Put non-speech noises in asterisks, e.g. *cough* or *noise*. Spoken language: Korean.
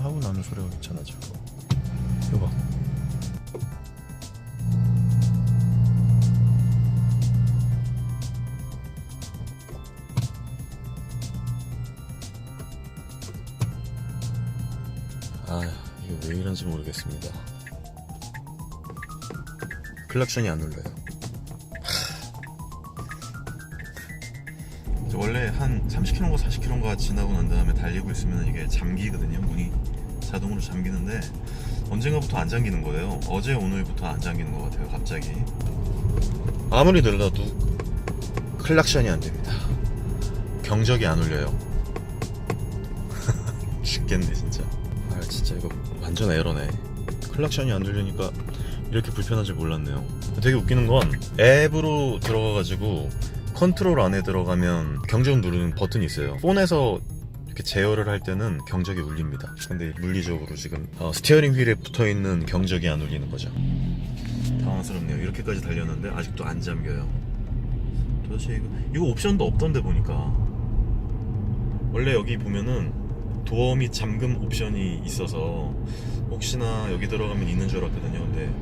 하고 나면 소리가 괜찮아져. 이거 봐. 아, 이게 왜 이런지 모르겠습니다. 클락션이 안 울려요. 원래 한 30km인가 40km인가 지나고 난 다음에 달리고 있으면 이게 잠기거든요. 문이 자동으로 잠기는데 언젠가부터 안 잠기는 거예요. 어제 오늘부터 안 잠기는 것 같아요. 갑자기. 아무리 늘어도 클락션이 안 됩니다. 경적이 안 울려요. *laughs* 죽겠네 진짜. 아 진짜 이거 완전 에러네. 클락션이 안 들리니까 이렇게 불편한 줄 몰랐네요. 되게 웃기는 건 앱으로 들어가가지고 컨트롤 안에 들어가면 경적 누르는 버튼이 있어요. 폰에서 이렇게 제어를 할 때는 경적이 울립니다. 근데 물리적으로 지금 어, 스티어링 휠에 붙어 있는 경적이 안 울리는 거죠. 당황스럽네요. 이렇게까지 달렸는데 아직도 안 잠겨요. 도대체 이거 이거 옵션도 없던데 보니까 원래 여기 보면은 도어 및 잠금 옵션이 있어서 혹시나 여기 들어가면 있는 줄 알았거든요. 근데